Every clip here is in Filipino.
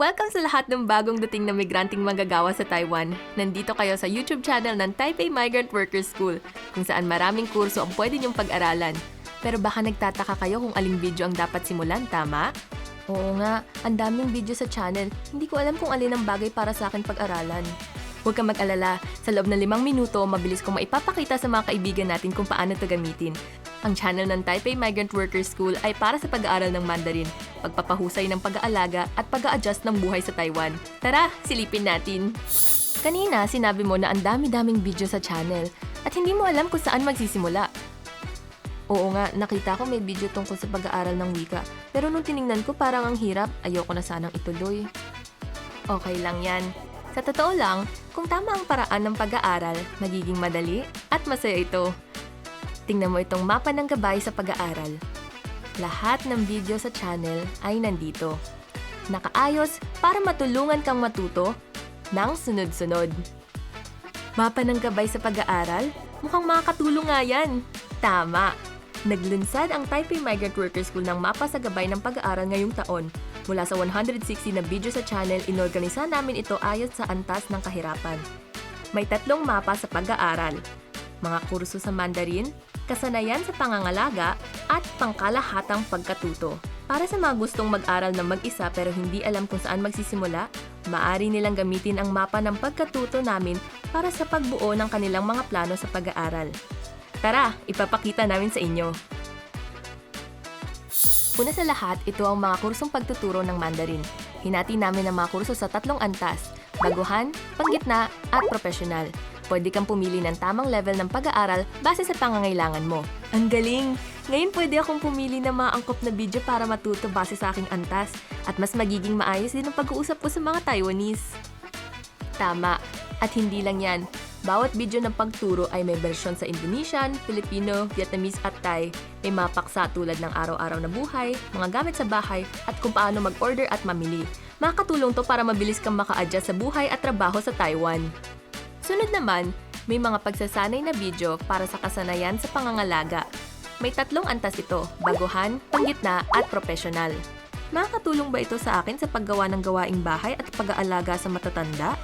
Welcome sa lahat ng bagong dating na migranting manggagawa sa Taiwan. Nandito kayo sa YouTube channel ng Taipei Migrant Workers School, kung saan maraming kurso ang pwede niyong pag-aralan. Pero baka nagtataka kayo kung aling video ang dapat simulan, tama? Oo nga, ang daming video sa channel. Hindi ko alam kung alin ang bagay para sa akin pag-aralan. Huwag kang mag-alala, sa loob ng limang minuto, mabilis kong maipapakita sa mga kaibigan natin kung paano ito gamitin. Ang channel ng Taipei Migrant Workers School ay para sa pag-aaral ng Mandarin, pagpapahusay ng pag-aalaga at pag adjust ng buhay sa Taiwan. Tara, silipin natin! Kanina, sinabi mo na ang dami-daming video sa channel at hindi mo alam kung saan magsisimula. Oo nga, nakita ko may video tungkol sa pag-aaral ng wika. Pero nung tiningnan ko parang ang hirap, ayoko na sanang ituloy. Okay lang yan. Sa totoo lang, kung tama ang paraan ng pag-aaral, magiging madali at masaya ito. Tingnan mo itong mapa ng gabay sa pag-aaral. Lahat ng video sa channel ay nandito. Nakaayos para matulungan kang matuto ng sunod-sunod. Mapa ng gabay sa pag-aaral? Mukhang makakatulong nga yan. Tama. Naglunsad ang Taipei Migrant Workers School ng mapa sa gabay ng pag-aaral ngayong taon. Mula sa 160 na video sa channel, inorganisa namin ito ayon sa antas ng kahirapan. May tatlong mapa sa pag-aaral. Mga kurso sa Mandarin, kasanayan sa pangangalaga, at pangkalahatang pagkatuto. Para sa mga gustong mag-aral ng mag-isa pero hindi alam kung saan magsisimula, maaari nilang gamitin ang mapa ng pagkatuto namin para sa pagbuo ng kanilang mga plano sa pag-aaral. Tara, ipapakita namin sa inyo. Una sa lahat, ito ang mga kursong pagtuturo ng Mandarin. Hinati namin ang mga kurso sa tatlong antas, baguhan, panggitna, at profesional. Pwede kang pumili ng tamang level ng pag-aaral base sa pangangailangan mo. Ang galing! Ngayon pwede akong pumili ng mga angkop na video para matuto base sa aking antas at mas magiging maayos din ang pag-uusap ko sa mga Taiwanese. Tama. At hindi lang yan. Bawat video ng pagturo ay may bersyon sa Indonesian, Filipino, Vietnamese at Thai. May mga paksa tulad ng araw-araw na buhay, mga gamit sa bahay, at kung paano mag-order at mamili. Makakatulong to para mabilis kang maka-adjust sa buhay at trabaho sa Taiwan. Sunod naman, may mga pagsasanay na video para sa kasanayan sa pangangalaga. May tatlong antas ito, baguhan, panggitna, at profesional. Makakatulong ba ito sa akin sa paggawa ng gawaing bahay at pag-aalaga sa matatanda?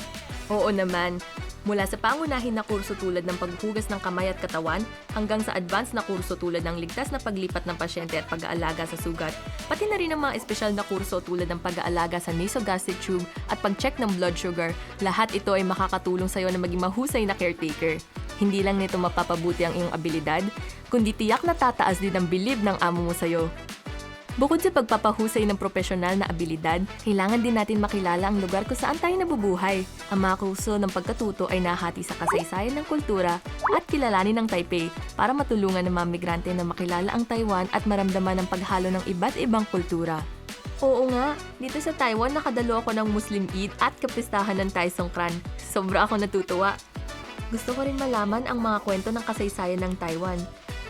Oo naman. Mula sa pangunahin na kurso tulad ng paghugas ng kamay at katawan hanggang sa advanced na kurso tulad ng ligtas na paglipat ng pasyente at pag-aalaga sa sugat, pati na rin ang mga espesyal na kurso tulad ng pag-aalaga sa nasogastric tube at pag-check ng blood sugar, lahat ito ay makakatulong sa iyo na maging mahusay na caretaker. Hindi lang nito mapapabuti ang iyong abilidad, kundi tiyak na tataas din ang bilib ng amo mo sa iyo. Bukod sa pagpapahusay ng profesional na abilidad, kailangan din natin makilala ang lugar kung saan tayo nabubuhay. Ang mga kurso ng pagkatuto ay nahati sa kasaysayan ng kultura at kilalanin ng Taipei para matulungan ng mga migrante na makilala ang Taiwan at maramdaman ang paghalo ng iba't ibang kultura. Oo nga, dito sa Taiwan nakadalo ako ng Muslim Eid at kapistahan ng Thai Songkran. Sobra ako natutuwa. Gusto ko rin malaman ang mga kwento ng kasaysayan ng Taiwan.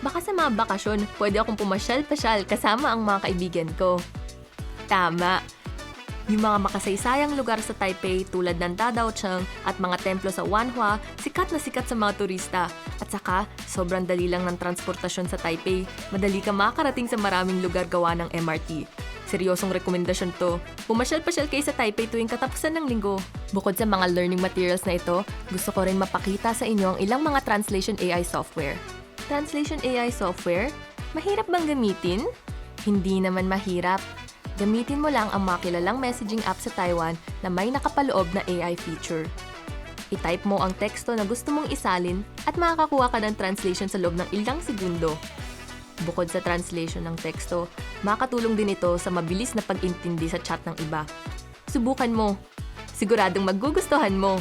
Baka sa mga bakasyon, pwede akong pumasyal-pasyal kasama ang mga kaibigan ko. Tama. Yung mga makasaysayang lugar sa Taipei tulad ng Dadaocheng at mga templo sa Wanhua, sikat na sikat sa mga turista. At saka, sobrang dali lang ng transportasyon sa Taipei. Madali ka makarating sa maraming lugar gawa ng MRT. Seryosong rekomendasyon to. Pumasyal-pasyal kayo sa Taipei tuwing katapusan ng linggo. Bukod sa mga learning materials na ito, gusto ko rin mapakita sa inyo ang ilang mga translation AI software. Translation AI software? Mahirap bang gamitin? Hindi naman mahirap. Gamitin mo lang ang mga kilalang messaging app sa Taiwan na may nakapaloob na AI feature. I-type mo ang teksto na gusto mong isalin at makakakuha ka ng translation sa loob ng ilang segundo. Bukod sa translation ng teksto, makakatulong din ito sa mabilis na pag-intindi sa chat ng iba. Subukan mo. Siguradong magugustuhan mo.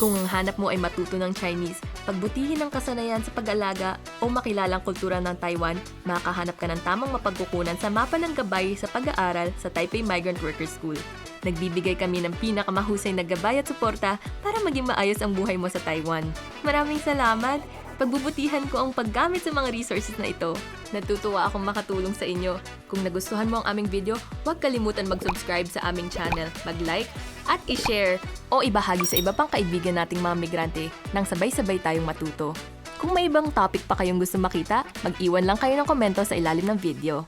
Kung ang hanap mo ay matuto ng Chinese, pagbutihin ang kasanayan sa pag-alaga o makilalang kultura ng Taiwan, makahanap ka ng tamang mapagkukunan sa mapa ng gabay sa pag-aaral sa Taipei Migrant Workers School. Nagbibigay kami ng pinakamahusay na gabay at suporta para maging maayos ang buhay mo sa Taiwan. Maraming salamat! Pagbubutihan ko ang paggamit sa mga resources na ito. Natutuwa akong makatulong sa inyo. Kung nagustuhan mo ang aming video, huwag kalimutan mag-subscribe sa aming channel, mag-like, at i-share o ibahagi sa iba pang kaibigan nating mga migrante nang sabay-sabay tayong matuto. Kung may ibang topic pa kayong gusto makita, mag-iwan lang kayo ng komento sa ilalim ng video.